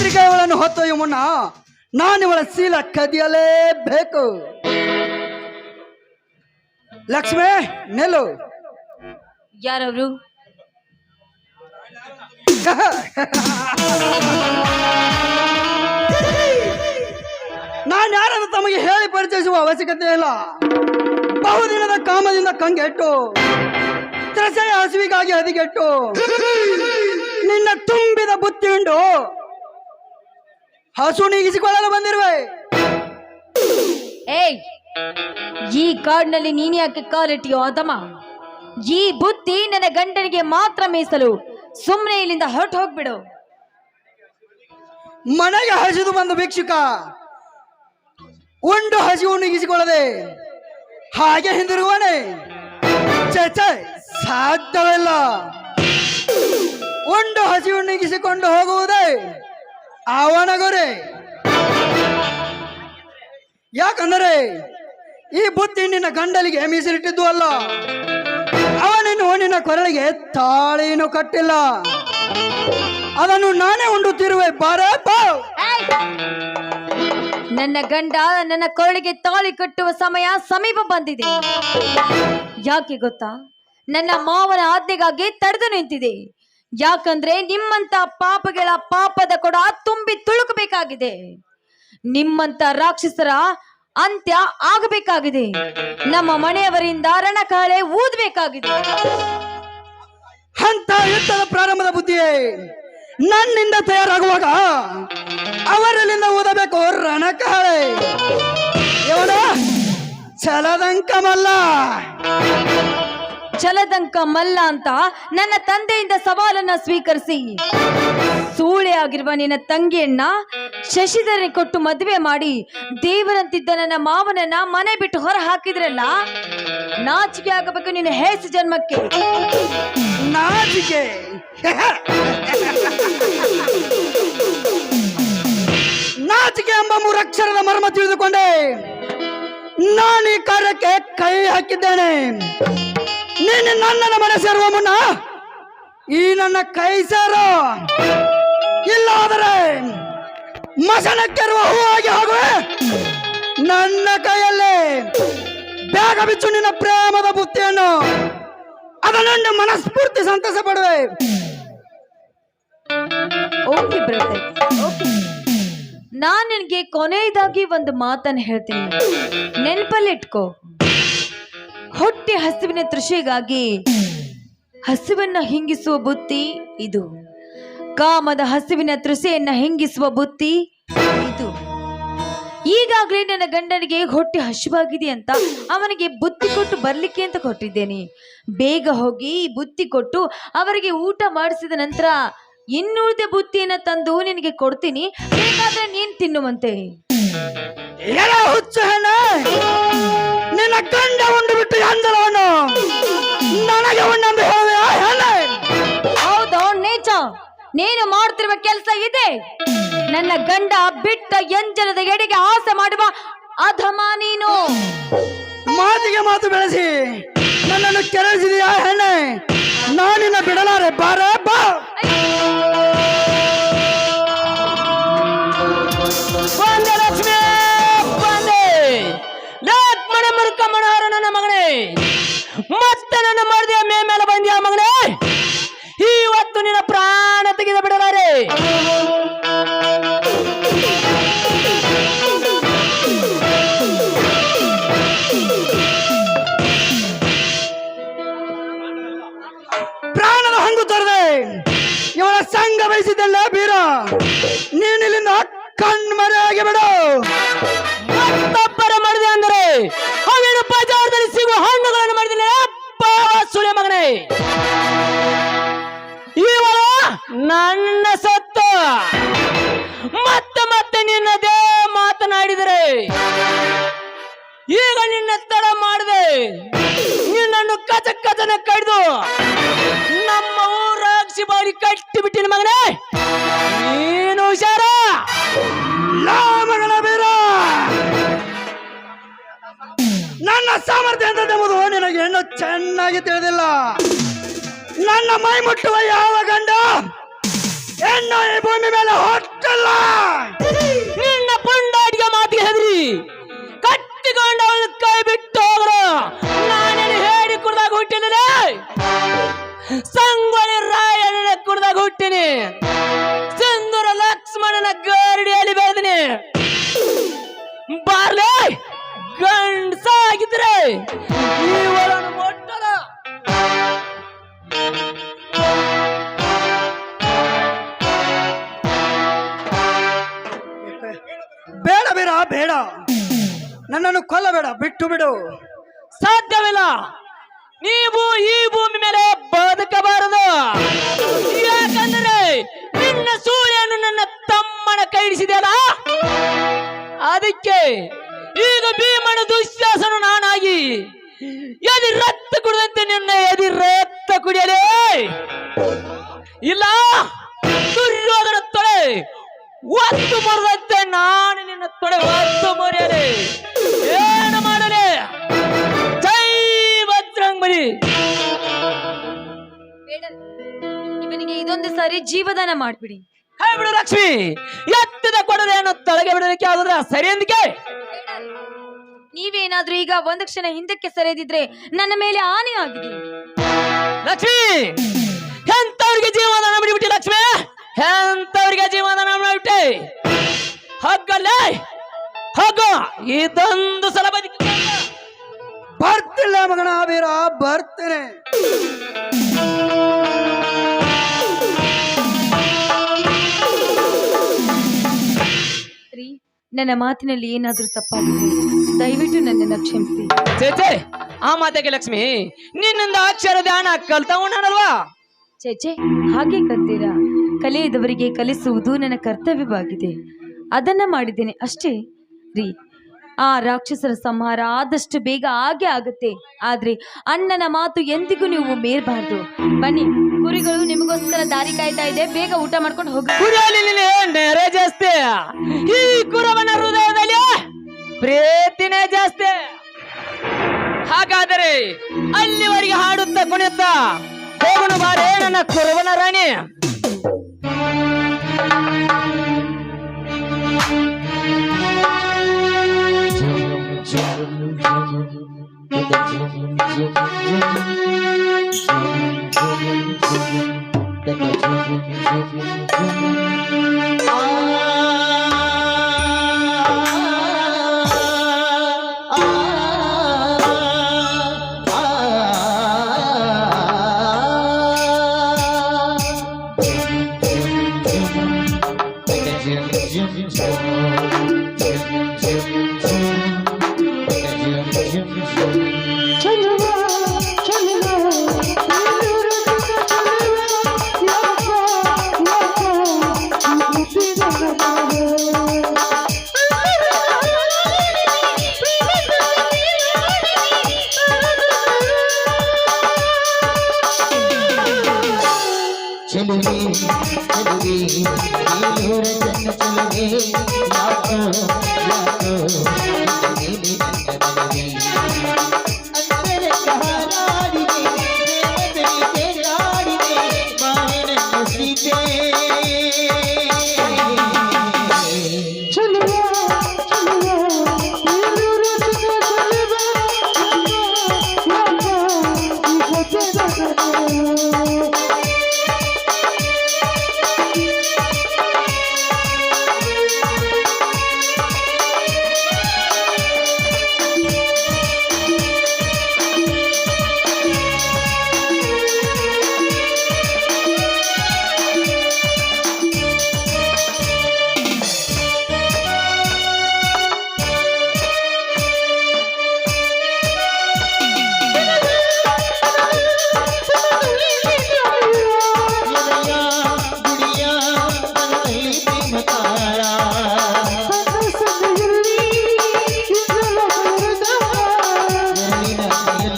ಪತ್ರಿಕೆ ಇವಳನ್ನು ಹೊತ್ತೊಯ್ಯ ಮುನ್ನ ನಾನು ಇವಳ ಶೀಲ ಕದಿಯಲೇಬೇಕು. ಲಕ್ಷ್ಮೇ ನೆಲು ಯಾರವರು? ನಾನು ಯಾರನ್ನು ತಮಗೆ ಹೇಳಿ ಪರಿಚಯಿಸುವ ಅವಶ್ಯಕತೆ ಇಲ್ಲ. ಬಹುದಿನದ ಕಾಮದಿಂದ ಕಂಗೆಟ್ಟು ತ್ರಸೆಯ ಹಸುವಿಗಾಗಿ ಹದಿಗೆಟ್ಟು ನಿನ್ನ ತುಂಬಿದ ಬುತ್ತಿ ಉಂಡು ಹಸು ನೀಗಿಸಿಕೊಳ್ಳಲು ಬಂದಿರುವೆ. ಏಯ್ ಈ ಕಾಡಿನಲ್ಲಿ ನೀನು ಯಾಕೆ ಕಾಲಿಟ್ಟಿಯೋ ಅದಮ ಈ ಬುದ್ಧಿ ನನ್ನ ಗಂಡನಿಗೆ ಮಾತ್ರ ಮೀಸಲು. ಸುಮ್ಮನೆ ಇಲ್ಲಿಂದ ಹೊರಟು ಹೋಗ್ಬಿಡು. ಮನೆಗೆ ಹಸಿದು ಬಂದ ಭಿಕ್ಷುಕ. ಉಂಡು ಹಸಿವು ನೀಗಿಸಿಕೊಳ್ಳದೆ. ಹಾಗೆ ಹಿಂದಿರುವನೆ ಸಾಧ್ಯವಿಲ್ಲ. ಉಂಡು ಹಸಿವು ನೀಗಿಸಿಕೊಂಡು ಹೋಗುವುದೇ ಅವನ ಗುರಿ ಯಾಕಂದರೆ ಈ ಬುತ್ತಿ ನಿನ್ನ ಗಂಡಲಿಗೆ ಮೀಸಲಿಟ್ಟಿದ್ದು ಅಲ್ಲ ಅವನಿನ್ನು ನಿನ್ನ ಕೊರಳಿಗೆ ತಾಳಿನೂ ಕಟ್ಟಿಲ್ಲ. ಅದನ್ನು ನಾನೇ ಉಂಡುತ್ತಿರುವೆ ಬಾ. ನನ್ನ ಗಂಡ ನನ್ನ ಕೊರಳಿಗೆ ತಾಳಿ ಕಟ್ಟುವ ಸಮಯ ಸಮೀಪ ಬಂದಿದೆ. ಯಾಕೆ ಗೊತ್ತಾ? ನನ್ನ ಮಾವನ ಆಜ್ಞೆಗಾಗಿ ತಡೆದು ನಿಂತಿದೆ. ಯಾಕಂದ್ರೆ ನಿಮ್ಮಂತ ಪಾಪಗಳ ಪಾಪದ ಕೊಡ ತುಂಬಿ ತುಳುಕಬೇಕಾಗಿದೆ. ನಿಮ್ಮಂತ ರಾಕ್ಷಸರ ಅಂತ್ಯ ಆಗಬೇಕಾಗಿದೆ. ನಮ್ಮ ಮನೆಯವರಿಂದ ರಣಕಾಳೆ ಊದ್ಬೇಕಾಗಿದೆ. ಅಂತ ಯುದ್ಧದ ಪ್ರಾರಂಭದ ಬುದ್ಧಿಯೇ, ನನ್ನಿಂದ ತಯಾರಾಗುವಾಗ ಅವರಲ್ಲಿಂದ ಓದಬೇಕು ರಣಕಾಳೆ. ಇವನ ಛಲದಂಕಮಲ್ಲ ಛಲದಂಕ ಮಲ್ಲ ಅಂತ ನನ್ನ ತಂದೆಯಿಂದ ಸವಾಲನ್ನ ಸ್ವೀಕರಿಸಿ. ಸೂಳೆ ಆಗಿರುವ ನಿನ್ನ ತಂಗಿಯನ್ನ ಶಶಿಧರನಿ ಕೊಟ್ಟು ಮದುವೆ ಮಾಡಿ, ದೇವರಂತಿದ್ದ ನನ್ನ ಮಾವನನ್ನ ಮನೆ ಬಿಟ್ಟು ಹೊರ ಹಾಕಿದ್ರಲ್ಲ ನಾಚಿಕೆ ಆಗಬೇಕು ನಿನ್ನ ಹೇಸ ಜನ್ಮಕ್ಕೆ. ನಾಚಿಕೆ. ನಾಚಿಕೆ ಎಂಬ ಮೂರಕ್ಷರದ ಮರ್ಮ ತಿಳಿದುಕೊಂಡೆ. ನಾನು ಈ ಕಾರ್ಯಕ್ಕೆ ಕೈ ಹಾಕಿದ್ದೇನೆ. ನೀನು ನನ್ನನ್ನು ಮನೆ ಸೇರುವ ಮುನ್ನ ಈ ನನ್ನ ಕೈ ಸೇರು ಇಲ್ಲಾದರೆ ಹೂ ಆಗಿ ಹೋಗುವೆ ನನ್ನ ಕೈಯಲ್ಲೇ ಬೇಗ ಬಿಚ್ಚು ನಿನ್ನ ಪ್ರೇಮದ ಬುತ್ತಿಯನ್ನು ಅದನ್ನು ಮನಸ್ಫೂರ್ತಿ ಸಂತಸ ಪಡುವೆ ಓಕೆ ಬ್ರದರ್ ನಾನ್ ನಿನ್ಗೆ ಕೊನೆಯದಾಗಿ ಒಂದು ಮಾತನ್ನು ಹೇಳ್ತೀನಿ. ನೆನಪಲ್ಲಿಟ್ಕೋ ಹೊಟ್ಟೆ ಹಸುವಿನ ತೃಷೆಗಾಗಿ ಹಸುವನ್ನ ಹಿಂಗಿಸುವ ಬುತ್ತಿ ಇದು. ಕಾಮದ ಹಸುವಿನ ತೃಷೆಯನ್ನ ಹಿಂಗಿಸುವ ಬುತ್ತಿ ಇದು. ಈಗಾಗಲೇ ನನ್ನ ಗಂಡನಿಗೆ ಹೊಟ್ಟೆ ಹಸಿವಾಗಿದೆ ಅಂತ ಅವನಿಗೆ ಬುತ್ತಿ ಕೊಟ್ಟು ಬರಲಿಕ್ಕೆ ಅಂತ ಕೊಟ್ಟಿದ್ದೇನೆ. ಬೇಗ ಹೋಗಿ ಬುತ್ತಿ ಕೊಟ್ಟು ಅವರಿಗೆ ಊಟ ಮಾಡಿಸಿದ ನಂತರ ಇನ್ನುಳಿದ ಬುತ್ತಿಯನ್ನ ತಂದು ನಿನಗೆ ಕೊಡ್ತೀನಿ. ಬೇಕಾದ್ರೆ ನೀನ್ ತಿನ್ನುವಂತೆ. ನಿನ್ನ ಗಂಡ ಬಿಟ್ಟು ಅಂಜಲವನ್ನು ನನಗೆ ಉಣ್ಣೆಂದು ಹೇಳುವೆ ಆ ಹೆಣ್ಣೆ ಹೌದಾ ನೀಚ ನೀನು ಮಾಡ್ತಿರುವ ಕೆಲಸ ಇದೆ. ನನ್ನ ಗಂಡ ಬಿಟ್ಟ ಎಂಜಲದ ಎಡೆಗೆ ಆಸೆ ಮಾಡುವ ಅಧಮ ನೀನು. ಮಾತಿಗೆ ಮಾತು ಬೆಳೆಸಿ ನನ್ನನ್ನು ಕೆರಳಿಸಿದೆಯಾ ಹೆಣ್ಣೆ. ನಾನಿನ್ನ ಬಿಡಲಾರೆ ಬಾರ. ನನ್ನ ಮಾಡಿದೆ ಮೇ ಮೇಲೆ ಬಂದ್ಯಾ ಮಗನೇ? ಇವತ್ತು ನಿನ್ನ ಪ್ರಾಣ ತೆಗೆದ ಬಿಡಲಾರೆ. ನನ್ನ ಸತ್ತು. ಮತ್ತೆ ಮತ್ತೆ ನಿನ್ನದೇ ಮಾತನಾಡಿದರೆ. ಈಗ ನಿನ್ನ ತಡ ಮಾಡಿದೆ. ನಿನ್ನನ್ನು ಕಜ ಕಚನ ಕಡಿದು ನಮ್ಮ ಊರಾಕ್ಷಿ ಬಾರಿ ಕಟ್ಟಿ ಬಿಟ್ಟಿನ ಮಗನೇ. ನೀನು ಹುಷಾರ? ಮಗನ ನನ್ನ ಸಾಮರ್ಥ್ಯ ಎಂಬುದು ನಿನಗೆ ಇನ್ನೂ ಚೆನ್ನಾಗಿ ತಿಳಿದಿಲ್ಲ. ನನ್ನ ಮೈ ಮುಟ್ಟುವ ಯಾವ ಗಂಡ ಹೆಣ್ಣು ಈ ಭೂಮಿ ಮೇಲೆ ಹೊಟ್ಟಲ್ಲ ನಿನ್ನ ಪುಂಡಾಟಿಗೆ ಮಾತಿಗೆ ಹೆದರಿ. ಕಟ್ಟಿಕೊಂಡು ಅವಳ ಕೈ ಬಿಟ್ಟು ಹೋಗ್ರ. ನಾನೇನು ಹೇಳಿ ಕುಡ್ದಾಗ ಹುಟ್ಟಿನೇ ಸಂಗೊಳ್ಳಿ ರಾಯಣ್ಣ ಕುಡ್ದಾಗ ಹುಟ್ಟಿನಿ. ಸಿಂಧೂರ ಲಕ್ಷ್ಮಣನ ಗರಡಿಯಲ್ಲಿ ಬೆಳೆದಿನಿ. ಬಾರ್ಲೆ ಗಂಡಸ ಆಗಿದ್ರೆ ಇವಳನ್ನು ಬೇಡ ಬೇಡ. ಬೇಡ ನನ್ನನ್ನು ಕೊಲ್ಲಬೇಡ, ಬಿಟ್ಟು ಬಿಡು. ಸಾಧ್ಯವಿಲ್ಲ. ನೀವು ಈ ಭೂಮಿ ಮೇಲೆ ಬದುಕಬಾರದು. ಯಾಕಂದ್ರೆ ನಿನ್ನ ಸೂರ್ಯನು ನನ್ನ ತಮ್ಮನ ಕೈ ಅದಕ್ಕೆ ಈಗ ಭೀಮನ ದುಶ್ಯಾಸನು ನಾನಾಗಿ ಎದಿ ರಕ್ತ ಕುಡಿದಂತೆ ನಿನ್ನ ಎದಿ ರಕ್ತ ಕುಡಿಯಲೇ. ಇಲ್ಲ. ಒತ್ತು ಮುರಿದಂತೆ ನಾನು ನಿನ್ನ ತೊಡೆ ಒತ್ತು ಮುರಿಯಲಿ ಏನು ಮಾಡಲಿ? ಜೈ ಭದ್ರಂಬಲಿ. ಬೇಡ ಇವನಿಗೆ ಇದೊಂದು ಸಾರಿ ಜೀವದಾನ ಮಾಡ್ಬಿಡಿ. ಹೇ ಬಿಡು ಲಕ್ಷ್ಮಿ ಎತ್ತದ ಕೊಡರೇನೋ ತೊಳಗೆ ಬಿಡಲಿಕ್ಕೆ ಆದ್ರೆ ಸರಿ ಅಂದಿಕೆ ನೀವೇನಾದ್ರೂ ಈಗ ಒಂದು ಕ್ಷಣ ಹಿಂದಕ್ಕೆ ಸರಿದಿದ್ರೆ ನನ್ನ ಮೇಲೆ ಆನೆ ಆಗಿದೆ ಲಕ್ಷ್ಮಿ ಎಂತವ್ರಿಗೆ ಜೀವದಾನ ಬಿಡಿಬಿಟ್ಟಿ ಲಕ್ಷ್ಮಿ? ಎಂತವ್ರಿಗೆ ಜೀವನ ಮಾಡಿಬಿಟ್ಟೆ ಹಗ್ಗಲ್ಲೇ? ಹಗ್ಗ! ಇದೊಂದು ಸಲ ಬದುಕಿ ಬರ್ತಿಲ್ಲ ಮಗನ ವೀರ ಬರ್ತೇನೆ. ನನ್ನ ಮಾತಿನಲ್ಲಿ ಏನಾದ್ರೂ ತಪ್ಪಾಗಿದೆ ದಯವಿಟ್ಟು ನನ್ನನ್ನು ಕ್ಷಮಿಸಿ. ಚೇಚೆ ಆ ಮಾತೆಗೆ ಲಕ್ಷ್ಮಿ ನಿನ್ನಿಂದ ಅಕ್ಷರ ಧ್ಯಾನ ಕಲ್ತವನಲ್ವಾ ಚೇಚೆ ಹಾಗೆ ಕಲ್ತೀರಾ? ಕಲಿಯದವರಿಗೆ ಕಲಿಸುವುದು ನನ್ನ ಕರ್ತವ್ಯವಾಗಿದೆ. ಅದನ್ನ ಮಾಡಿದ್ದೇನೆ. ಅಷ್ಟೇ. ರೀ, ಆ ರಾಕ್ಷಸರ ಸಂಹಾರ ಆದಷ್ಟು ಬೇಗ ಆಗೇ ಆಗುತ್ತೆ. ಆದ್ರೆ ಅಣ್ಣನ ಮಾತು ಎಂದಿಗೂ ನೀವು ಮೇರ್ಬಾರ್ದು. ಬನ್ನಿ, ಕುರಿಗಳು ನಿಮಗೋಸ್ಕರ ದಾರಿ ಕಾಯ್ತಾ ಇದೆ. ಬೇಗ ಊಟ ಮಾಡ್ಕೊಂಡು ಹೋಗಿ ನೆರೆ ಜಾಸ್ತಿ. ಈ ಕುರವನ ಹೃದಯದಲ್ಲಿ ಪ್ರೀತಿನೇ ಜಾಸ್ತಿ. ಹಾಗಾದರೆ ಅಲ್ಲಿವರೆಗೆ ಹಾಡುತ್ತಾ ಕುಣಿಯುತ್ತಾ? ಹೋಗೋಣ ಬಾರೇ ನನ್ನ ಕುರವನ ರಾಣಿ. Ah চলে লাখো লাখো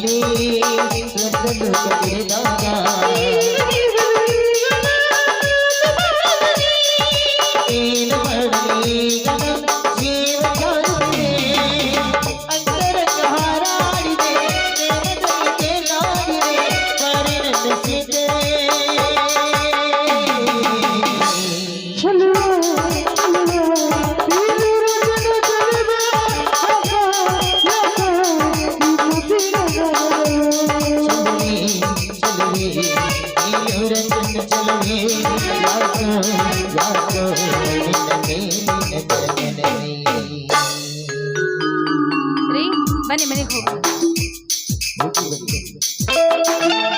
ಕೈಯಲ್ಲಿ ಹೋಗಿ ಹೋಗಿ